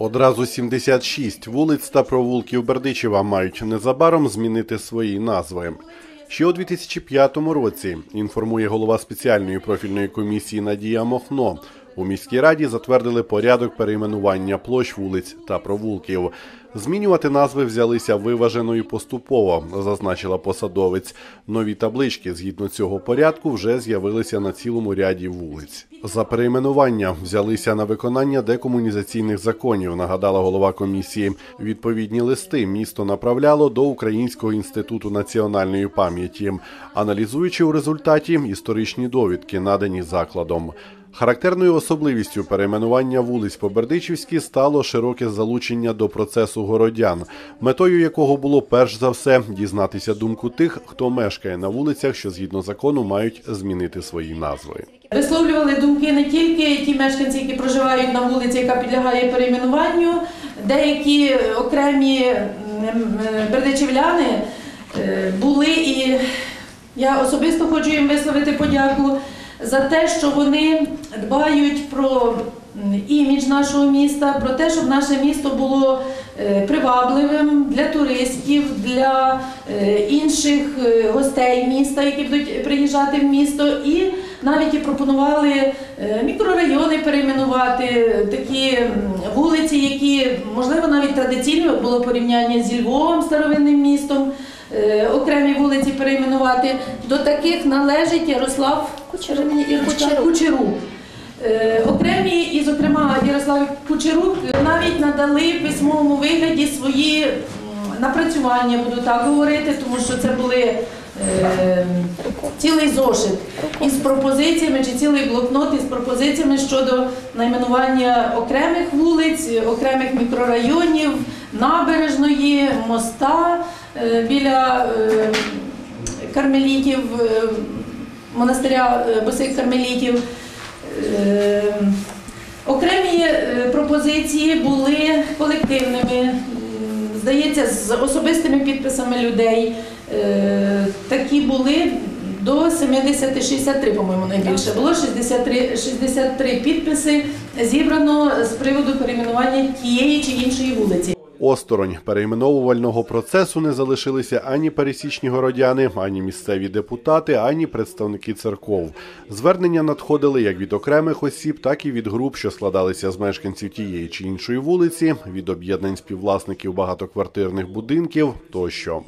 Одразу 76 вулиць та провулків Бердичева мають незабаром змінити свої назви. Ще у 2005 році інформує голова спеціальної профільної комісії Надія Мохно. У міській раді затвердили порядок перейменування площ вулиць та провулків. Змінювати назви взялися виважено і поступово, зазначила посадовець. Нові таблички згідно цього порядку вже з'явилися на цілому ряді вулиць. За перейменування взялися на виконання декомунізаційних законів, нагадала голова комісії. Відповідні листи місто направляло до Українського інституту національної пам'яті, аналізуючи у результаті історичні довідки, надані закладом. Характерною особливістю перейменування вулиць по Бердичівській стало широке залучення до процесу городян, метою якого було перш за все дізнатися думку тих, хто мешкає на вулицях, що згідно закону мають змінити свої назви. Висловлювали думки не тільки ті мешканці, які проживають на вулиці, яка підлягає перейменуванню, деякі окремі м, е, були і я особисто хочу їм висловити подяку за те, що вони дбають про імідж нашого міста, про те, щоб наше місто було привабливим для туристів, для е, інших е, гостей міста, які будуть приїжджати в місто, і навіть і пропонували е, мікрорайони перейменувати, такі вулиці, які можливо навіть традиційно було порівняння зі Львовом, старовинним містом. е, Окремі вулиці перейменувати. До таких належить Ярослав Кучерук. Кучерук. Е, Окремі, і, зокрема, Ярослав Кучерук надали в письмовому вигляді свої напрацювання, буду так говорити, тому що це були е, цілий зошит із пропозиціями, чи цілий блокнот із пропозиціями щодо найменування окремих вулиць, окремих мікрорайонів, набережної, моста е, біля е, кармелітів, е, монастиря е, босих кармелітів. Е, пропозиції були колективними, здається, з особистими підписами людей. Е, Такі були до 70, 63, по-моєму, найбільше було 63, 63 підписи зібрано з приводу перейменування тієї чи іншої вулиці. Осторонь перейменовувального процесу не залишилися ані пересічні городяни, ані місцеві депутати, ані представники церков. Звернення надходили як від окремих осіб, так і від груп, що складалися з мешканців тієї чи іншої вулиці, від об'єднань співвласників багатоквартирних будинків тощо.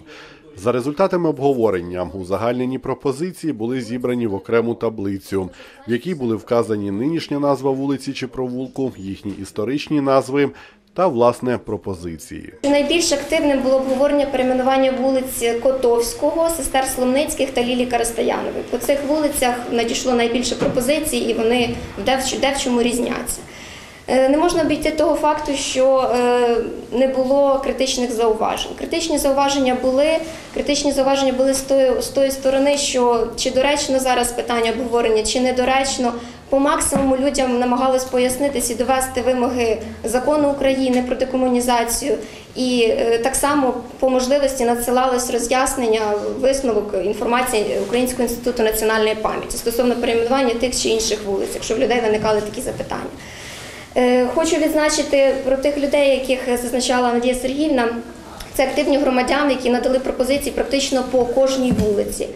За результатами обговорення узагальнені пропозиції були зібрані в окрему таблицю, в якій були вказані нинішня назва вулиці чи провулку, їхні історичні назви та власне пропозиції. Найбільш активним було обговорення перейменування вулиць Котовського, сестер Сломницьких та Лілі Карастаянової. По цих вулицях надійшло найбільше пропозицій, і вони в девч- девчому різняться. Е, Не можна обійти того факту, що е, не було критичних зауважень. Критичні зауваження були. Критичні зауваження були з тої, з тої сторони, що чи доречно зараз питання обговорення, чи недоречно. По максимуму людям намагалось пояснитись і довести вимоги закону України про декомунізацію, і е, так само по можливості надсилалось роз'яснення, висновок інформації Українського інституту національної пам'яті стосовно перейменування тих чи інших вулиць, якщо в людей виникали такі запитання. Е, Хочу відзначити про тих людей, яких зазначала Надія Сергіївна. Це активні громадяни, які надали пропозиції практично по кожній вулиці.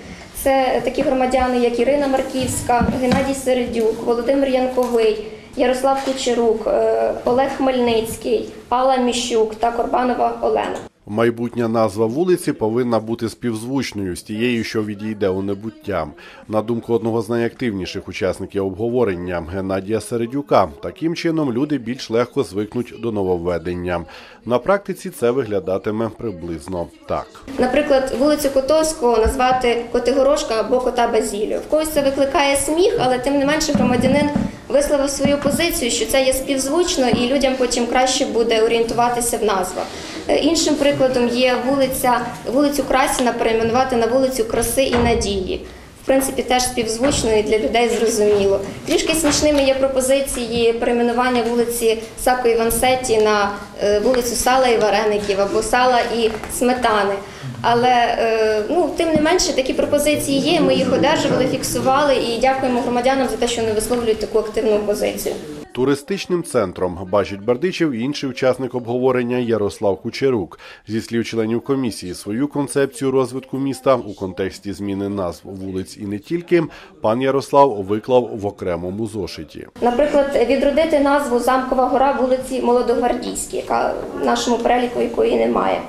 Це такі громадяни, як Ірина Марківська, Геннадій Середюк, Володимир Янковий, Ярослав Кучерук, е, Олег Хмельницький, Алла Міщук та Корбанова Олена. Майбутня назва вулиці повинна бути співзвучною з тією, що відійде у небуття. На думку одного з найактивніших учасників обговорення Геннадія Середюка, таким чином люди більш легко звикнуть до нововведення. На практиці це виглядатиме приблизно так. Наприклад, вулицю Котовського назвати Котигорошка або Кота Базілію. В когось це викликає сміх, але тим не менше громадянин висловив свою позицію, що це є співзвучно, і людям потім краще буде орієнтуватися в назвах. Е, Іншим прикладом є вулиця вулицю Красіна перейменувати на вулицю Краси і Надії. В принципі, теж співзвучно і для людей зрозуміло. Трішки смішними є пропозиції перейменування вулиці Сако Івансеті на е, вулицю Сала і Вареників або Сала і Сметани. Але е, ну, тим не менше такі пропозиції є. Ми їх одержували, фіксували і дякуємо громадянам за те, що вони висловлюють таку активну позицію. Туристичним центром бачить Бердичів і інший учасник обговорення Ярослав Кучерук. Зі слів членів комісії, свою концепцію розвитку міста у контексті зміни назв вулиць і не тільки пан Ярослав виклав в окремому зошиті. Наприклад, відродити назву Замкова гора вулиці Молодогвардійській, яка в нашому переліку якої немає.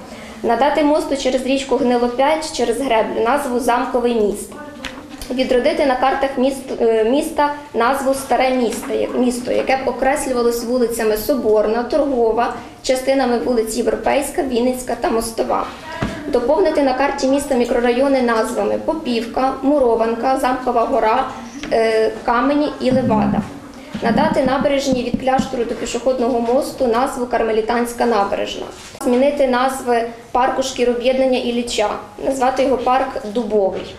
Надати мосту через річку Гнилопять через греблю назву Замковий міст. Відродити на картах міст, е, міста назву Старе місто, місто, яке б окреслювалось вулицями Соборна, Торгова, частинами вулиць Європейська, Вінницька та Мостова. Доповнити на карті міста мікрорайони назвами Попівка, Мурованка, Замкова гора, е, Камені і Левада. Надати набережні від кляштору до пішохідного мосту назву Кармелітанська набережна. Змінити назви парку шкіроб'єднання Ілліча, назвати його парк Дубовий.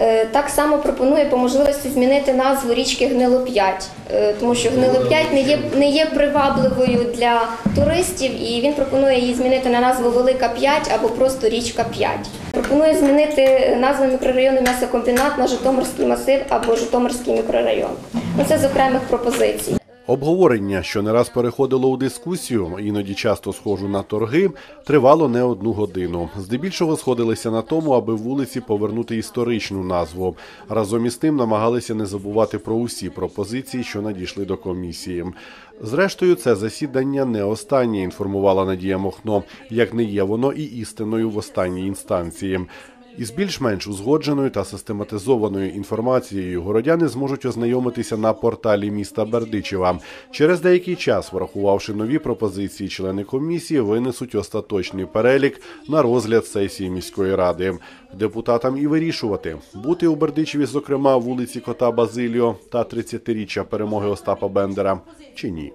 Е, Так само пропонує по можливості змінити назву річки Гнилоп'ять, е, тому що Гнилоп'ять не є, не є привабливою для туристів, і він пропонує її змінити на назву Велика П'ять або просто річка П'ять. Пропонує змінити назву мікрорайону м'ясокомбінат на Житомирський масив або Житомирський мікрорайон. Ну, це з окремих пропозицій. Обговорення, що не раз переходило у дискусію, іноді часто схожу на торги, тривало не одну годину. Здебільшого сходилися на тому, аби вулиці повернути історичну назву. Разом із тим намагалися не забувати про усі пропозиції, що надійшли до комісії. Зрештою, це засідання не останнє, інформувала Надія Мохно, як не є воно і істиною в останній інстанції. Із більш-менш узгодженою та систематизованою інформацією городяни зможуть ознайомитися на порталі міста Бердичева. Через деякий час, врахувавши нові пропозиції, члени комісії винесуть остаточний перелік на розгляд сесії міської ради. Депутатам і вирішувати бути у Бердичеві, зокрема вулиці Кота Базиліо та 30-річчя перемоги Остапа Бендера чи ні.